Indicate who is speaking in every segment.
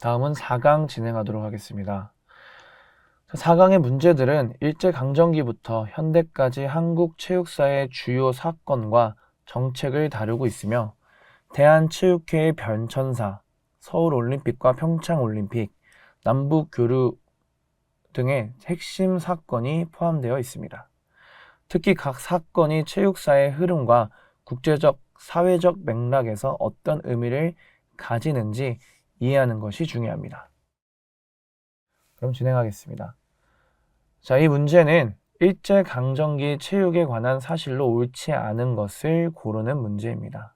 Speaker 1: 다음은 4강 진행하도록 하겠습니다. 4강의 문제들은 일제강점기부터 현대까지 한국 체육사의 주요 사건과 정책을 다루고 있으며 대한체육회의 변천사, 서울올림픽과 평창올림픽, 남북교류 등의 핵심 사건이 포함되어 있습니다. 특히 각 사건이 체육사의 흐름과 국제적, 사회적 맥락에서 어떤 의미를 가지는지 이해하는 것이 중요합니다. 그럼 진행하겠습니다. 자, 이 문제는 일제강점기 체육에 관한 사실로 옳지 않은 것을 고르는 문제입니다.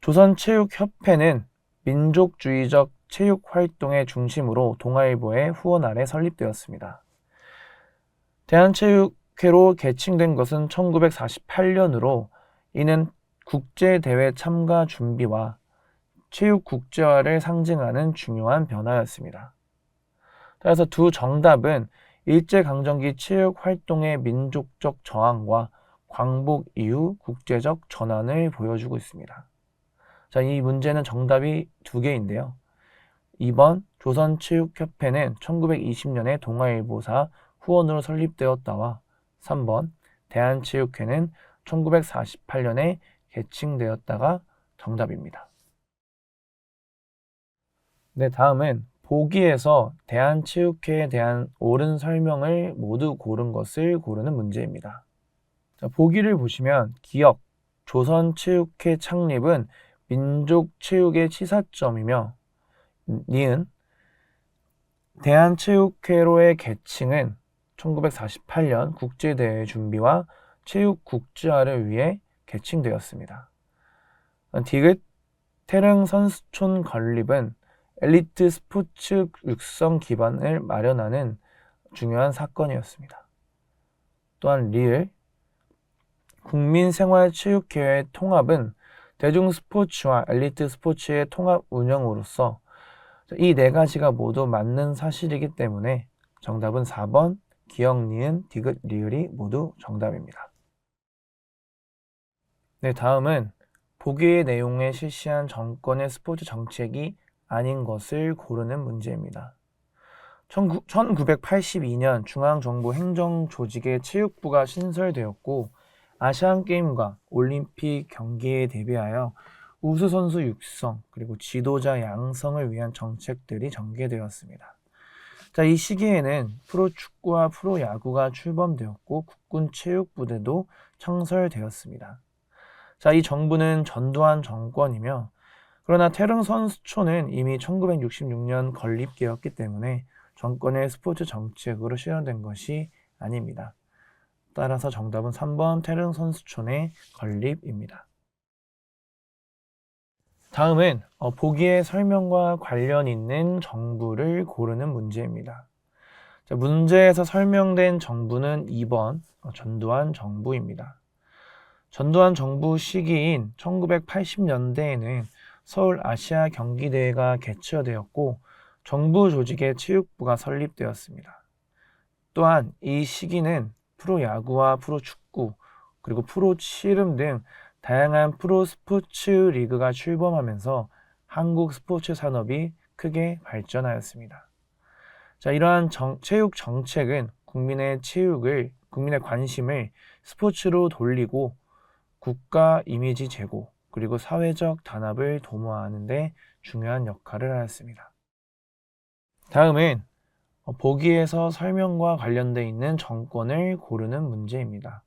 Speaker 1: 조선체육협회는 민족주의적 체육 활동의 중심으로 동아일보의 후원 아래 설립되었습니다. 대한체육회로 개칭된 것은 1948년으로 이는 국제대회 참가 준비와 체육 국제화를 상징하는 중요한 변화였습니다. 따라서 두 정답은 일제강점기 체육 활동의 민족적 저항과 광복 이후 국제적 전환을 보여주고 있습니다. 자, 이 문제는 정답이 두 개인데요. 2번 조선체육협회는 1920년에 동아일보사 후원으로 설립되었다와 3번 대한체육회는 1948년에 개칭되었다가 정답입니다. 네, 다음은 보기에서 대한체육회에 대한 옳은 설명을 모두 고른 것을 고르는 문제입니다. 자, 보기를 보시면 기억, 조선체육회 창립은 민족체육의 치사점이며 니은 대한체육회로의 개칭은 1948년 국제대회 준비와 체육 국제화를 위해 개칭되었습니다. 디귿 태릉 선수촌 건립은 엘리트 스포츠 육성 기반을 마련하는 중요한 사건이었습니다. 또한 리을 국민생활체육회의 통합은 대중 스포츠와 엘리트 스포츠의 통합 운영으로서 이 네 가지가 모두 맞는 사실이기 때문에 정답은 4번 기억, 니은, 디귿, 리을이 모두 정답입니다. 네, 다음은 보기의 내용에 실시한 정권의 스포츠 정책이 아닌 것을 고르는 문제입니다. 1982년 중앙정부 행정조직의 체육부가 신설되었고 아시안게임과 올림픽 경기에 대비하여 우수선수 육성 그리고 지도자 양성을 위한 정책들이 전개되었습니다. 자, 이 시기에는 프로축구와 프로야구가 출범되었고 국군 체육부대도 창설되었습니다. 자, 이 정부는 전두환 정권이며 그러나 태릉 선수촌은 이미 1966년 건립되었기 때문에 정권의 스포츠 정책으로 실현된 것이 아닙니다. 따라서 정답은 3번 태릉 선수촌의 건립입니다. 다음은 어, 보기의 설명과 관련 있는 정부를 고르는 문제입니다. 자, 문제에서 설명된 정부는 2번 어, 전두환 정부입니다. 전두환 정부 시기인 1980년대에는 서울 아시아 경기대회가 개최되었고 정부 조직의 체육부가 설립되었습니다. 또한 이 시기는 프로야구와 프로축구 그리고 프로씨름 등 다양한 프로 스포츠 리그가 출범하면서 한국 스포츠 산업이 크게 발전하였습니다. 자, 이러한 정, 체육 정책은 국민의 체육을, 국민의 관심을 스포츠로 돌리고 국가 이미지 제고, 그리고 사회적 단합을 도모하는 데 중요한 역할을 하였습니다. 다음은 보기에서 설명과 관련되어 있는 정권을 고르는 문제입니다.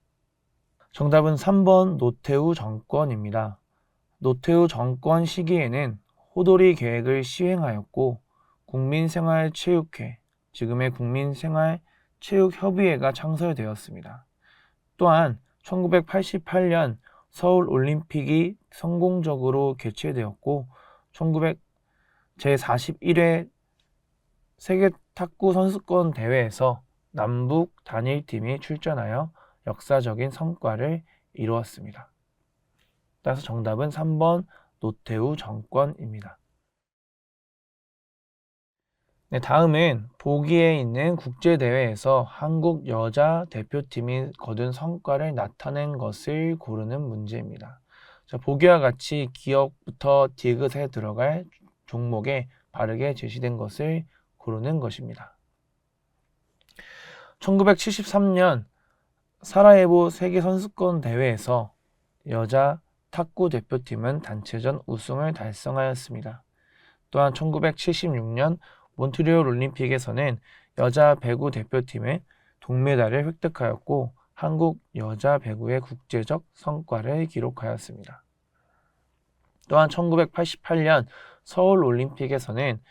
Speaker 1: 정답은 3번 노태우 정권입니다. 노태우 정권 시기에는 호돌이 계획을 시행하였고 국민생활체육회, 지금의 국민생활체육협의회가 창설되었습니다. 또한 1988년 서울 올림픽이 성공적으로 개최되었고 1900 제41회 세계 탁구 선수권 대회에서 남북 단일팀이 출전하여 역사적인 성과를 이루었습니다. 따라서 정답은 3번 노태우 정권입니다. 네, 다음은 보기에 있는 국제대회에서 한국 여자 대표팀이 거둔 성과를 나타낸 것을 고르는 문제입니다. 자, 보기와 같이 기억부터 디귿에 들어갈 종목에 바르게 제시된 것을 고르는 것입니다. 1973년 사라예보 세계 선수권 대회에서 여자 탁구 대표팀은 단체전 우승을 달성하였습니다. 또한 1976년 몬트리올 올림픽에서는 여자 배구 대표팀의 동메달을 획득하였고 한국 여자 배구의 국제적 성과를 기록하였습니다. 또한 1988년 서울 올림픽에서는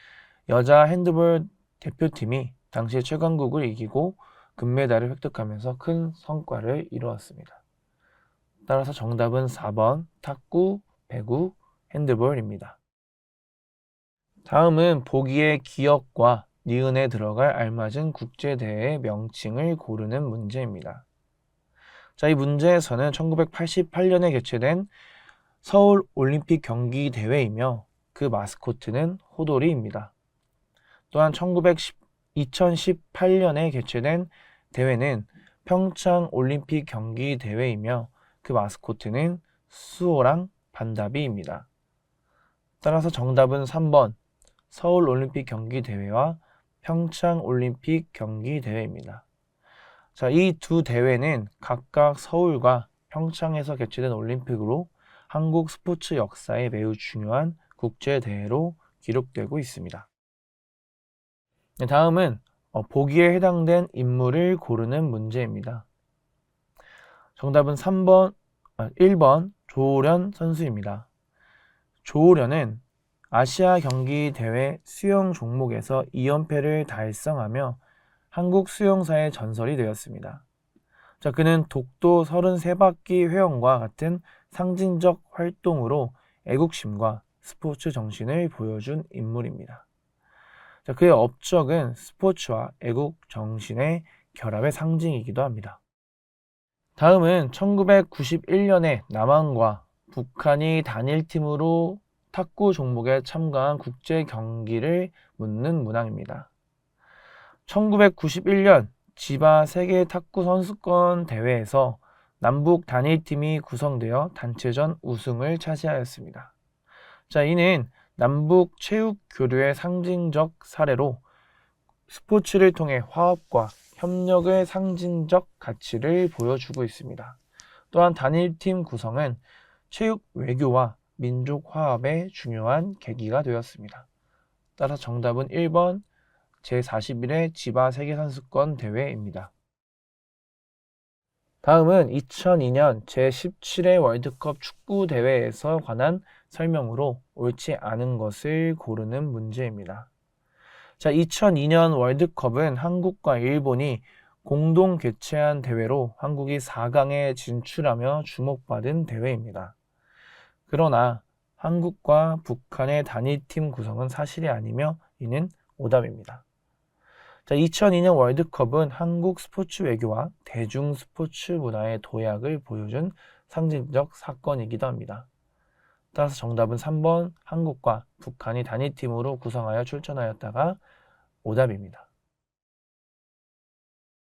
Speaker 1: 여자 핸드볼 대표팀이 당시 최강국을 이기고 금메달을 획득하면서 큰 성과를 이루었습니다. 따라서 정답은 4번 탁구, 배구, 핸드볼입니다. 다음은 보기의 기억과 니은에 들어갈 알맞은 국제대회의 명칭을 고르는 문제입니다. 자, 이 문제에서는 1988년에 개최된 서울 올림픽 경기 대회이며 그 마스코트는 호돌이입니다. 또한 1910, 2018년에 개최된 대회는 평창 올림픽 경기 대회이며 그 마스코트는 수호랑 반다비입니다. 따라서 정답은 3번 서울 올림픽 경기 대회와 평창 올림픽 경기 대회입니다. 자, 이 두 대회는 각각 서울과 평창에서 개최된 올림픽으로 한국 스포츠 역사에 매우 중요한 국제 대회로 기록되고 있습니다. 네, 다음은 어, 보기에 해당된 인물을 고르는 문제입니다. 정답은 3번, 아, 1번 조오련 선수입니다. 조오련은 아시아 경기 대회 수영 종목에서 2연패를 달성하며 한국 수영사의 전설이 되었습니다. 자, 그는 독도 33바퀴 회원과 같은 상징적 활동으로 애국심과 스포츠 정신을 보여준 인물입니다. 자, 그의 업적은 스포츠와 애국 정신의 결합의 상징이기도 합니다. 다음은 1991년에 남한과 북한이 단일팀으로 탁구 종목에 참가한 국제 경기를 묻는 문항입니다. 1991년 지바 세계 탁구 선수권 대회에서 남북 단일팀이 구성되어 단체전 우승을 차지하였습니다. 자, 이는 남북 체육 교류의 상징적 사례로 스포츠를 통해 화합과 협력의 상징적 가치를 보여주고 있습니다. 또한 단일팀 구성은 체육 외교와 민족 화합의 중요한 계기가 되었습니다. 따라서 정답은 1번 제41회 지바 세계선수권 대회입니다. 다음은 2002년 제17회 월드컵 축구 대회에서 관한 설명으로 옳지 않은 것을 고르는 문제입니다. 자, 2002년 월드컵은 한국과 일본이 공동 개최한 대회로 한국이 4강에 진출하며 주목받은 대회입니다. 그러나 한국과 북한의 단일팀 구성은 사실이 아니며 이는 오답입니다. 자, 2002년 월드컵은 한국 스포츠 외교와 대중 스포츠 문화의 도약을 보여준 상징적 사건이기도 합니다. 따라서 정답은 3번 한국과 북한이 단일팀으로 구성하여 출전하였다가 오답입니다.